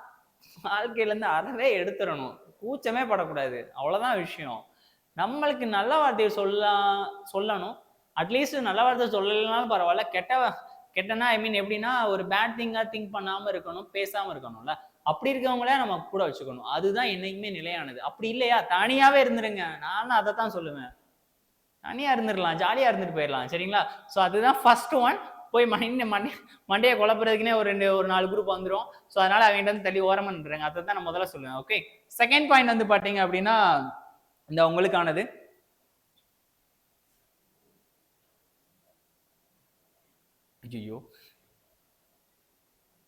வாழ்க்கையில இருந்து அறவே எடுத்துடணும். கூச்சமே படக்கூடாது. அவ்வளவுதான் விஷயம். நம்மளுக்கு நல்ல வார்த்தையை சொல்லலாம் சொல்லணும். அட்லீஸ்ட் நல்ல வார்த்தை சொல்லலைனாலும் பரவாயில்ல. கெட்ட கெட்டனா ஐ மீன் எப்படின்னா ஒரு பேட் திங்கா திங்க் பண்ணாம இருக்கணும் பேசாம இருக்கணும்ல. அப்படி இருக்கவங்கள நம்ம கூட வச்சுக்கணும். அதுதான் என்னைக்குமே நிலையானது. அப்படி இல்லையா? தனியாவே இருந்துருங்க. நானும் அதை தான் சொல்லுவேன். தனியா இருந்துடலாம் ஜாலியா இருந்துட்டு போயிடலாம் சரிங்களா? ஸோ அதுதான் ஃபர்ஸ்ட் ஒன் போய் மண்டே மண்டே மண்டையை குழப்புறதுக்குனே ஒரு ரெண்டு ஒரு நாலு குரூப் வந்துடும் ஸோ அதனால அவங்ககிட்ட வந்து தள்ளி ஓரமா நின்றுங்க அதை தான் நான் முதல்ல சொல்லுவேன். ஓகே செகண்ட் பாயிண்ட் வந்து பார்த்தீங்க அப்படின்னா இந்த உங்களுக்கானது. ஐயோ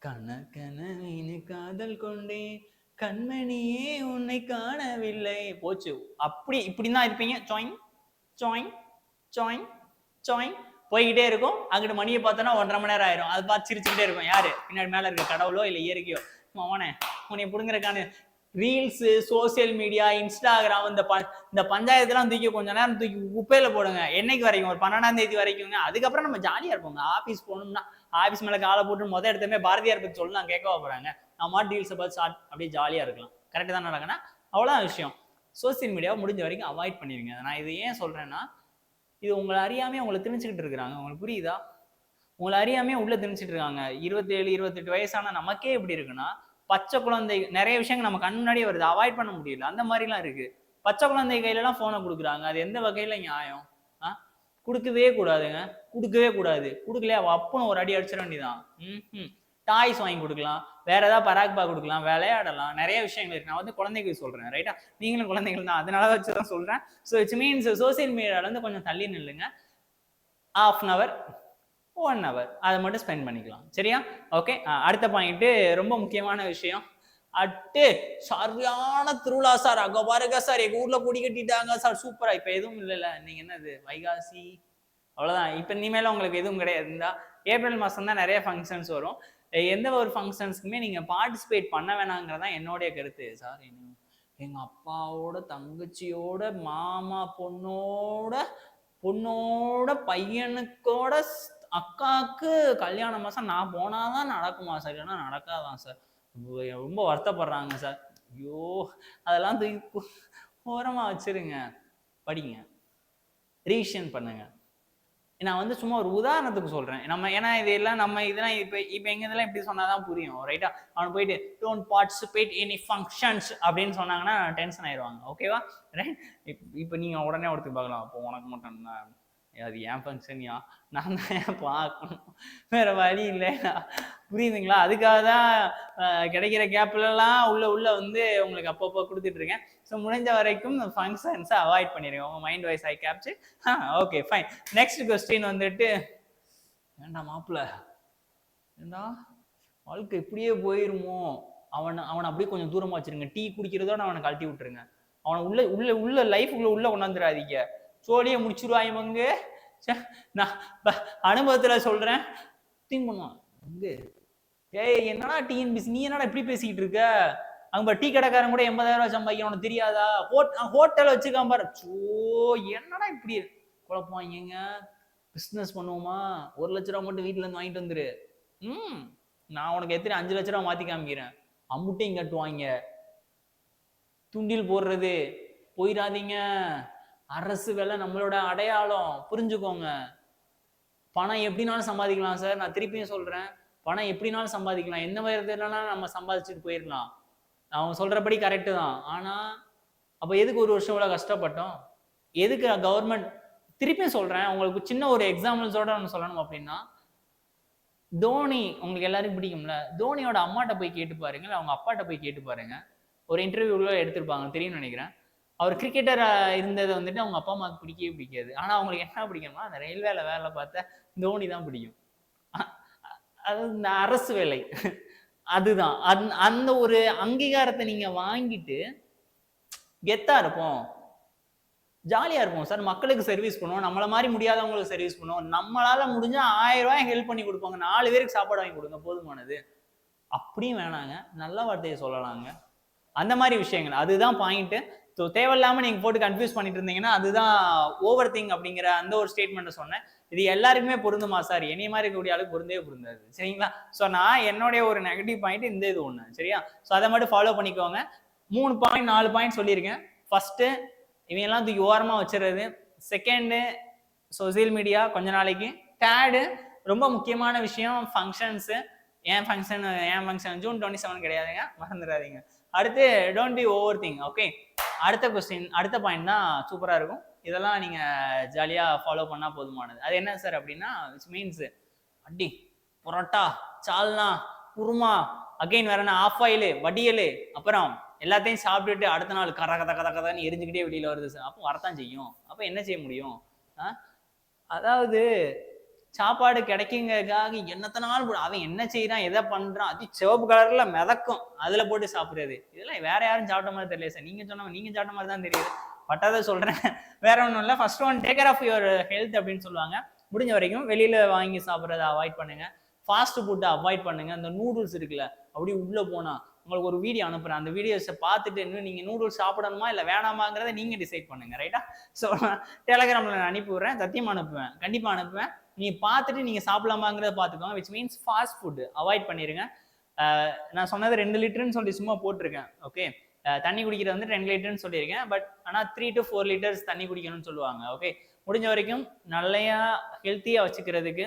கனகனவினு காதல் கொண்டேன் கண்மணியே உன்னை காணவில்லை போச்சு அப்படி இப்படிதான் இருப்பீங்க ஜாயின் சாயின் ஜாயின் ஜாயின் போய்கிட்டே இருக்கும் அங்கிட்ட மணியை பார்த்தோன்னா ஒன்றரை மணி நேரம் ஆயிரும் அது பார்த்து சிரிச்சுக்கிட்டே இருக்கும் யாரு பின்னாடி மேல இருக்க கடவுளோ இல்ல இயற்கையோ மோனே உன்னை பிடுங்குறக்கான ரீல்ஸு சோசியல் மீடியா இன்ஸ்டாகிராம் இந்த ப இந்த பஞ்சாயத்துலாம் தூக்கி கொஞ்ச நேரம் தூக்கி குப்பையில் போடுங்க. என்னைக்கு வரைக்கும்? ஒரு பன்னெண்டாம் தேதி வரைக்குங்க அதுக்கப்புறம் நம்ம ஜாலியாக இருப்போங்க. ஆஃபீஸ் போகணும்னா ஆஃபீஸ் மேலே காலை போட்டு மொதல் எடுத்தமே பாரதியார் பற்றி சொல்லலாம் கேட்கவா போகிறாங்க நம்ம டீல்ஸை பார்த்து ஷார்ட் அப்படியே ஜாலியாக இருக்கலாம். கரெக்டாக தான் நடக்குன்னா அவ்வளோ விஷயம். சோசியல் மீடியாவை முடிஞ்ச வரைக்கும் அவாய்ட் பண்ணிடுங்க நான் இது ஏன் சொல்கிறேன்னா இது உங்களை அறியாமே உங்களை திணிச்சுக்கிட்டு இருக்கிறாங்க. உங்களுக்கு புரியுதா? உங்களை அறியாமே உள்ளே திணிச்சிட்டு இருக்காங்க. இருபத்தேழு இருபத்தெட்டு வயசான நமக்கே எப்படி இருக்குன்னா பச்சை குழந்தை நிறைய விஷயங்கள் நம்ம கண் முன்னாடியே வருது. அவாய்ட் பண்ண முடியல. அந்த மாதிரிலாம் இருக்கு. பச்சை குழந்தை கையிலலாம் ஃபோனை கொடுக்குறாங்க. அது எந்த வகையில நியாயம்? ஆ? கொடுக்கவே கூடாதுங்க. கொடுக்கவே கூடாது. கொடுக்கலையா? அவ அப்பனும் ஒரு அடி அடிச்சிட வேண்டியதான் ம் டாய்ஸ் வாங்கி கொடுக்கலாம். வேற ஏதாவது பராக்பா கொடுக்கலாம். விளையாடலாம். நிறைய விஷயங்கள் இருக்கு. நான் வந்து குழந்தைக்கு சொல்றேன் ரைட்டா நீங்களும் குழந்தைகள் தான். அதனால வச்சு தான் சொல்றேன் ஸோ இட்ஸ் மீன்ஸ் சோசியல் மீடியால இருந்து கொஞ்சம் தள்ளி நில்லுங்க. Half an hour one hour அதை மட்டும் ஸ்பெண்ட் பண்ணிக்கலாம். சரியா? ஓகே அடுத்த பாயிண்ட்டு ரொம்ப முக்கியமான விஷயம். அட்டு சரியான திருவிழா சார். அங்கே பாருங்க சார். எங்கள் ஊரில் கொடி கட்டிட்டாங்க சார். சூப்பராக இப்போ எதுவும் இல்லைல்ல. நீங்க என்னது? வைகாசி. அவ்வளோதான் இப்போ இனிமேல் உங்களுக்கு எதுவும் கிடையாது. இருந்தால் ஏப்ரல் மாதம் தான் நிறைய ஃபங்க்ஷன்ஸ் வரும். எந்த ஒரு ஃபங்க்ஷன்ஸ்க்குமே நீங்கள் பார்ட்டிசிபேட் பண்ண வேணாங்கிறதா என்னுடைய கருத்து. சார் என்ன எங்கள் அப்பாவோட தங்கச்சியோட மாமா பொண்ணோட பொண்ணோட பையனுக்கோட அக்காவுக்கு கல்யாண மாதம் நான் போனாதான் நடக்குமா சார்? ஏன்னா நடக்காதான் சார்? ரொம்ப- வருத்தப்படுறாங்க சார். ஐயோ அதெல்லாம் தூக்கி ஓரமாக வச்சுருங்க வச்சிருங்க. படிங்க. ரீஷன் பண்ணுங்க. நான் வந்து சும்மா ஒரு உதாரணத்துக்கு சொல்கிறேன் நம்ம ஏன்னா இதெல்லாம் நம்ம இதெல்லாம் இப்போ இப்போ எங்க இதெல்லாம் இப்படி சொன்னாதான் புரியும் ரைட்டா அவன் போயிட்டு டோன்ட் பார்ட்டிசிபேட் எனி ஃபங்க்ஷன்ஸ் அப்படின்னு சொன்னாங்கன்னா டென்ஷன் ஆயிடுவாங்க. ஓகேவா ரைட் இப்போ நீங்கள் உடனே ஒருத்தர் பார்க்கலாம். அப்போ உனக்கு மட்டும் என்ன? அது ஏன் ஃபங்க்ஷன்யா நான் தான் ஏன் பார்க்கணும்? வேற வழி இல்லை புரியுதுங்களா? அதுக்காக தான் கிடைக்கிற கேப்லலாம் உள்ள உள்ள வந்து உங்களுக்கு அப்பப்போ கொடுத்துட்ருக்கேன் ஸோ முடிஞ்ச வரைக்கும் ஃபங்க்ஷன்ஸை அவாய்ட் பண்ணிடுங்க உங்கள் mind wise I ah okay fine next question வந்துட்டு ஏண்டா மாப்பிள்ள ஏண்டா வாழ்க்கை இப்படியே போயிருமோ? அவனை அவனை அப்படியே கொஞ்சம் தூரமாக வச்சிருங்க. டீ குடிக்கிறதோட அவனை கழட்டி விட்டுருங்க. அவனை உள்ள உள்ள உள்ள லைஃபுக்குள்ள உள்ள கொண்டாந்துடாதீங்க சோழியை முடிச்சிருவாங்க இவங்க நான் அனுபவத்துல சொல்றேன். திங்க் பண்ணுவான் வந்து ஏய் என்னடா டிஎன்பிசி நீ என்னடா இப்படி பேசிக்கிட்டு இருக்க? அங்க டீ கடைக்காரன் கூட எண்பதாயிரம் ரூபாய் சம்பாதிக்க உனக்கு தெரியாதா? ஹோட் ஹோட்டல் வச்சுக்காம பாரு. சோ என்னடா இப்படி குழப்பாங்க பிஸ்னஸ் பண்ணுவோமா? ஒரு லட்ச ரூபா மட்டும் வீட்டுல இருந்து வாங்கிட்டு வந்துரு. ம் நான் உனக்கு எத்தனை அஞ்சு லட்ச ரூபா மாத்தி காமிக்கிறேன். அம்முட்டையும் கட்டுவாங்க. துண்டில் போடுறது. போயிடாதீங்க. அரசு வேலை நம்மளோட அடையாளம். புரிஞ்சுக்கோங்க. பணம் எப்படினாலும் சம்பாதிக்கலாம் சார். நான் திருப்பியும் சொல்றேன். பணம் எப்படினாலும் சம்பாதிக்கலாம். எந்த விதத்துலனாலும் நம்ம சம்பாதிச்சுட்டு போயிடலாம் அவன் சொல்றபடி கரெக்டு தான். ஆனா அப்ப எதுக்கு ஒரு வருஷம் இவ்வளவு கஷ்டப்பட்டோம்? எதுக்கு கவர்மெண்ட் திருப்பியும் சொல்றேன். உங்களுக்கு சின்ன ஒரு எக்ஸாம்பிள்ஸோட ஒன்று சொல்லணும் அப்படின்னா தோனி உங்களுக்கு எல்லாருக்கும் பிடிக்கும்ல? தோனியோட அம்மாட்ட போய் கேட்டு பாருங்க அவங்க அப்பாட்ட போய் கேட்டு பாருங்க. ஒரு இன்டர்வியூல எடுத்திருப்பாங்க. தெரியும்னு நினைக்கிறேன். அவர் கிரிக்கெட்டராக இருந்ததை வந்துட்டு அவங்க அப்பா அம்மாவுக்கு பிடிக்கவே பிடிக்காது. ஆனால் அவங்களுக்கு என்ன பிடிக்கும்னா அந்த ரயில்வேல வேலை பார்த்த தோனி தான் பிடிக்கும். அது இந்த அரசு வேலை. அதுதான். அந்த- அந்த ஒரு அங்கீகாரத்தை நீங்க வாங்கிட்டு கெத்தா இருப்போம். ஜாலியா இருப்போம். சார் மக்களுக்கு சர்வீஸ் பண்ணுவோம். நம்மள மாதிரி முடியாதவங்களுக்கு சர்வீஸ் பண்ணுவோம். நம்மளால முடிஞ்சா ஆயிரம் ரூபாய் ஹெல்ப் பண்ணி கொடுப்பாங்க. நாலு பேருக்கு சாப்பாடு வாங்கி கொடுங்க. போதுமானது. அப்படியும் வேணாங்க. நல்ல வார்த்தையை சொல்லலாங்க. அந்த மாதிரி விஷயங்கள். அதுதான் பாயிண்ட்டு ஸோ தேவையில்லாமல் நீங்கள் போட்டு கன்ஃபியூஸ் பண்ணிட்டு இருந்தீங்கன்னா அதுதான் ஓவர் திங் அப்படிங்கிற அந்த ஒரு ஸ்டேட்மெண்ட்டை சொன்னேன். இது எல்லாருக்குமே பொருந்துமா சார் என்னைய மாதிரி இருக்கக்கூடிய அளவுக்கு பொருந்தே பொருந்தாது. சரிங்களா? ஸோ நான் என்னுடைய ஒரு நெகட்டிவ் பாயிண்ட் இந்த இது ஒன்று சரியா? ஸோ அதை மட்டும் ஃபாலோ பண்ணிக்கோங்க. மூணு பாயிண்ட் நாலு பாயிண்ட் சொல்லியிருக்கேன். ஃபஸ்ட்டு இவங்கெல்லாம் தூக்கி ஓரமா வச்சிடுறது. செகண்டு சோசியல் மீடியா கொஞ்ச நாளைக்கு. தேர்டு ரொம்ப முக்கியமான விஷயம் ஃபங்க்ஷன்ஸு ஏன் ஃபங்க்ஷன் ஏன் ஃபங்க்ஷன் ஜூன் டுவெண்ட்டி செவன் கிடையாதுங்க. மறந்துடாதீங்க அடுத்து don't be over think okay அடுத்த கொஸ்டின் அடுத்த பாயிண்ட் தான் சூப்பராக இருக்கும். இதெல்லாம் நீங்கள் ஜாலியாக ஃபாலோ பண்ணால் போதுமானது. அது என்ன சார் அப்படின்னா இட்ஸ் மீன்ஸ் அடி புரோட்டா சால்னா குருமா அகைன் வேற என்ன ஆஃப் ஆயிலு வடியல் அப்புறம் எல்லாத்தையும் சாப்பிட்டுட்டு அடுத்த நாள் கத கத கத கதன்னு எரிஞ்சுக்கிட்டே வெளியில வருது சார் அப்போ வரத்தான் செய்யும். அப்போ என்ன செய்ய முடியும்? ஆ? அதாவது சாப்பாடு கிடைக்குங்கிறதுக்காக என்னத்தனாலும் நாள் அவன் என்ன செய்யறான் எதை பண்றான் அது சிவப்பு கலர்ல மிதக்கும். அதுல போட்டு சாப்பிடுறது. இதெல்லாம் வேற யாரும் சாப்பிட்ட மாதிரி தெரியல சார். நீங்க சொன்ன நீங்க சாப்பிட்ட மாதிரி தான் தெரியுது. பட்டதை சொல்றேன். வேற ஒன்றும் இல்லை. First one take care of your health அப்படின்னு சொல்லுவாங்க. முடிஞ்ச வரைக்கும் வெளியில வாங்கி சாப்பிட்றத அவாய்ட் பண்ணுங்க. ஃபாஸ்ட் ஃபுட்டை அவாய்ட் பண்ணுங்க. அந்த நூடுல்ஸ் இருக்குல்ல அப்படி உள்ள போனா உங்களுக்கு ஒரு வீடியோ அனுப்புறேன். அந்த வீடியோஸை பார்த்துட்டு இன்னும் நீங்க நூடுல்ஸ் சாப்பிடணுமா இல்லை வேணாமாங்கிறத நீங்க டிசைட் பண்ணுங்க. ரைட்டா ஸோ டெலகிராமில் நான் அனுப்பி விடுறேன் அனுப்புவேன். கண்டிப்பாக அனுப்புவேன். நீ பார்த்துட்டு நீங்க சாப்பிடலாமாங்கிறத பார்த்துக்கோங்க which means fast food avoid பண்ணிருங்க. நான் சொன்னது ரெண்டு லிட்டர்னு சொல்லி சும்மா போட்டிருக்கேன் ஓகே தண்ணி குடிக்கிறது வந்து ரெண்டு லிட்டர்னு சொல்லியிருக்கேன் பட் ஆனால் த்ரீ டு ஃபோர் லிட்டர்ஸ் தண்ணி குடிக்கணும்னு சொல்லுவாங்க ஓகே முடிஞ்ச வரைக்கும் நல்லையா ஹெல்த்தியாக வச்சுக்கிறதுக்கு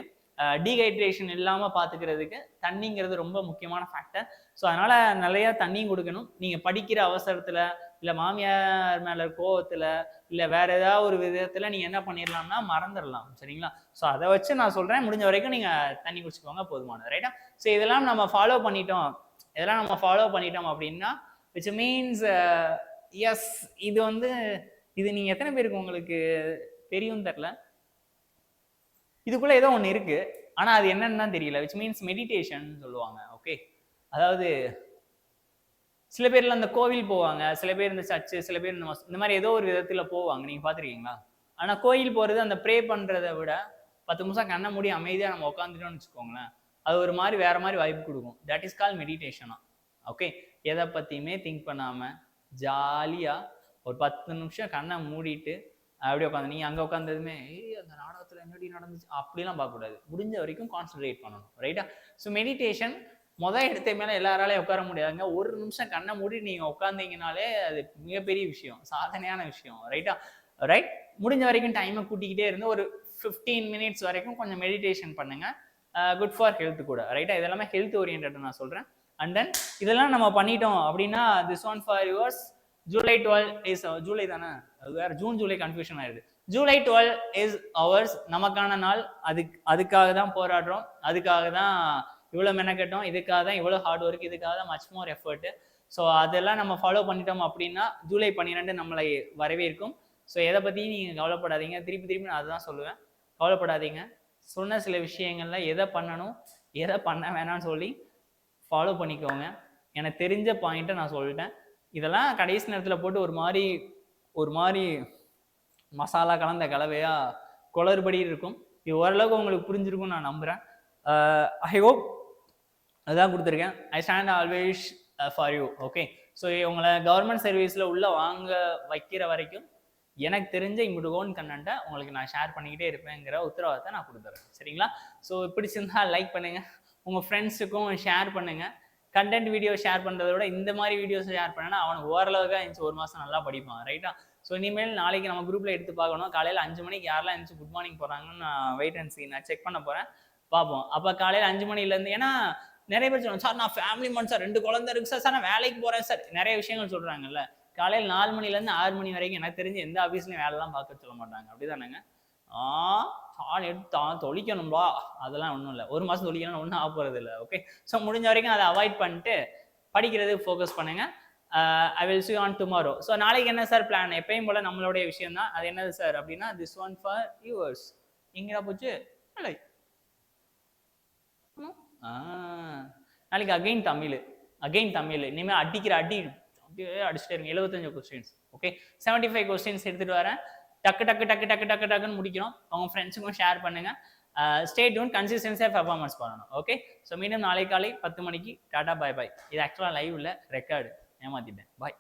டீஹைட்ரேஷன் இல்லாமல் பார்த்துக்கிறதுக்கு தண்ணிங்கிறது ரொம்ப முக்கியமான ஃபேக்டர் ஸோ அதனால நிறையா தண்ணியும் கொடுக்கணும். நீங்கள் படிக்கிற அவசரத்தில் இல்லை மாமியார் மேலே கோவத்தில் இல்லை வேற ஏதாவது ஒரு விதத்தில் நீங்கள் என்ன பண்ணிடலாம்னா மறந்துடலாம் சரிங்களா? ஸோ அதை வச்சு நான் சொல்கிறேன் முடிஞ்ச வரைக்கும் நீங்கள் தண்ணி குடிச்சுக்கோங்க போதுமானது ரைட்டா ஸோ இதெல்லாம் நம்ம ஃபாலோ பண்ணிட்டோம். இதெல்லாம் நம்ம ஃபாலோ பண்ணிட்டோம் அப்படின்னா விச் மீன்ஸ் எஸ் இது வந்து இது நீங்கள் எத்தனை பேருக்கு உங்களுக்கு தெரியும் தெரில இதுக்குள்ளே ஏதோ ஒன்று இருக்குது ஆனால் அது என்னன்னு தான் தெரியல. விச் மீன்ஸ் மெடிடேஷன் சொல்லுவாங்க ஓகே அதாவது சில பேர்ல அந்த கோவில் போவாங்க சில பேர் இந்த சர்ச்சு சில பேர் இந்த இந்த மாதிரி ஏதோ ஒரு விதத்துல போவாங்க. நீங்க பாத்திருக்கீங்களா ஆனா கோயில் போறது அந்த ப்ரே பண்றதை விட பத்து நிமிஷம் கண்ணை மூடி அமைதியா நம்ம உட்காந்துட்டோம்னு வச்சுக்கோங்களேன் அது ஒரு மாதிரி வேற மாதிரி வைப் கொடுக்கும். தட் இஸ் கால் மெடிடேஷனா ஓகே எதை பத்தியுமே திங்க் பண்ணாம ஜாலியா ஒரு பத்து நிமிஷம் கண்ணை மூடிட்டு அப்படியே உட்காந்து நீங்க அங்க உட்காந்ததுமே ஏய் அந்த நாடகத்துல என்னடி நடந்துச்சு? அப்படிலாம் பார்க்கக்கூடாது. முடிஞ்ச வரைக்கும் கான்சென்ட்ரேட் பண்ணணும். ரைட்டா ஸோ மெடிடேஷன் மொதல் எடுத்த மேலே எல்லாராலையும் உட்கார முடியாதுங்க. ஒரு நிமிஷம் கண்ணை மூடி நீங்கள் உட்காந்தீங்கனாலே அது மிகப்பெரிய விஷயம். சாதனையான விஷயம். ரைட்டா ரைட் முடிஞ்ச வரைக்கும் டைமை கூட்டிக்கிட்டே இருந்து ஒரு ஃபிஃப்டீன் மினிட்ஸ் வரைக்கும் கொஞ்சம் மெடிடேஷன் பண்ணுங்க. குட் ஃபார் ஹெல்த் கூட. ரைட்டா இதெல்லாமே ஹெல்த் ஓரியன்ட் நான் சொல்கிறேன் அண்ட் தென் இதெல்லாம் நம்ம பண்ணிட்டோம் அப்படின்னா this one for yours July twelve is July தானே? அது வேற ஜூன் ஜூலை கன்ஃபியூஷன் ஆயிடுது. ஜூலை டுவெல் இஸ் அவர்ஸ் நமக்கான நாள். அதுக்கு அதுக்காக தான் போராடுறோம். அதுக்காக தான் இவ்வளோ மெனக்கட்டும் இதுக்காக தான் இவ்வளோ ஹார்ட் ஒர்க் இதுக்காக தான் மச் மோர் எஃபர்ட்டு ஸோ அதெல்லாம் நம்ம ஃபாலோ பண்ணிட்டோம் அப்படின்னா ஜூலை பன்னிரெண்டு நம்மளை வரவேற்கும். ஸோ எதை பற்றியும் நீங்கள் கவலைப்படாதீங்க. திருப்பி திருப்பி நான் அதுதான் சொல்லுவேன். கவலைப்படாதீங்க. சொன்ன சில விஷயங்கள்ல எதை பண்ணணும் எதை பண்ண வேணாம்னு சொல்லி ஃபாலோ பண்ணிக்கோங்க. எனக்கு தெரிஞ்ச பாயிண்ட்டை நான் சொல்லிட்டேன். இதெல்லாம் கடைசி நேரத்தில் போட்டு ஒரு மாதிரி ஒரு மாதிரி மசாலா கலந்த கலவையாக குளறுபடி இருக்கும். இது ஓரளவுக்கு உங்களுக்கு புரிஞ்சிருக்கும்னு நான் நம்புகிறேன் ஐ uh, ஹோப் அதுதான் கொடுத்துருக்கேன். I stand always for you okay so உங்களை கவர்மெண்ட் சர்வீஸில் உள்ளே வாங்க வைக்கிற வரைக்கும் எனக்கு தெரிஞ்ச இங்கிட்டு ஓன் கண்டென்ட்டை உங்களுக்கு நான் ஷேர் பண்ணிக்கிட்டே இருப்பேங்கிற உத்தரவாதத்தை நான் கொடுத்துறேன். சரிங்களா? ஸோ பிடிச்சிருந்தா லைக் பண்ணுங்கள் உங்கள் ஃப்ரெண்ட்ஸுக்கும் ஷேர் பண்ணுங்கள் கண்டென்ட் வீடியோ ஷேர் பண்ணுறத விட இந்த மாதிரி வீடியோஸ் ஷேர் பண்ணனா அவனுக்கு ஓரளவுக்கு இருந்துச்சு ஒரு மாதம் நல்லா படிப்பான். ரைட்டா ஸோ இனிமேல் நாளைக்கு நம்ம குரூப்பில் எடுத்து பார்க்கணும். காலையில் அஞ்சு மணிக்கு யாரெல்லாம் இருந்துச்சு குட் மார்னிங் போகிறாங்கன்னு நான் வெயிட் அண்ட் see. நான் செக் பண்ண போகிறேன் பார்ப்போம். அப்போ காலையில் அஞ்சு மணிலேருந்து ஏன்னா நிறைய பேர் சொல்லுவாங்க சார் நான் ஃபேமிலி மன் சார் ரெண்டு குழந்தை இருக்கு சார் சார் நான் வேலைக்கு போகிறேன் சார். நிறைய விஷயங்கள் சொல்கிறாங்கல்ல காலையில் நாலு மணிலேருந்து ஆறு மணி வரைக்கும் எனக்கு தெரிஞ்சு எந்த ஆஃபீஸ்லையும் வேலைலாம் பார்க்க சொல்ல மாட்டாங்க. அப்படிதானேங்க? ஆ ஆள் எடுத்தான் தொழிக்கணும்பா அதெல்லாம் ஒன்றும் இல்லை. ஒரு மாதம் தொழிக்கணும் ஒன்றும் ஆக போகிறது இல்லை. ஓகே ஸோ முடிஞ்ச வரைக்கும் அதை அவாய்ட் பண்ணிட்டு படிக்கிறது ஃபோக்கஸ் பண்ணுங்கள் I will see on tomorrow so நாளைக்கு என்ன சார் பிளான் எப்பயும் போல் நம்மளுடைய விஷயம் தான் அது என்னது சார் அப்படின்னா திஸ் ஒன் ஃபார் யூவர்ஸ் எங்கடா போச்சு. இல்லை நாளைக்கு அகைன் தமிழ் அகைன் தமிழ். இனிமேல் அடிக்கிற அடி அப்படியே அடிச்சுட்டே இருங்க. எழுபத்தஞ்சு questions okay seventy five questions எடுத்துட்டு வரேன். டக்கு டக்கு டக்கு டக்கு டக்கு டக்குன்னு முடிக்கணும் அவங்க ஃப்ரெண்ட்ஸுக்கும் ஷேர் பண்ணுங்க. ஸ்டே டூன் கன்சிஸ்டன்சியாக பெர்ஃபார்மன்ஸ் பண்ணணும் ஓகே ஸோ மீண்டும் நாளை காலை பத்து மணிக்கு. டாடா பாய் பாய் இது ஆக்சுவலாக லைவ் இல்லை ரெக்கார்டு ஏமாத்திட்டேன். பாய்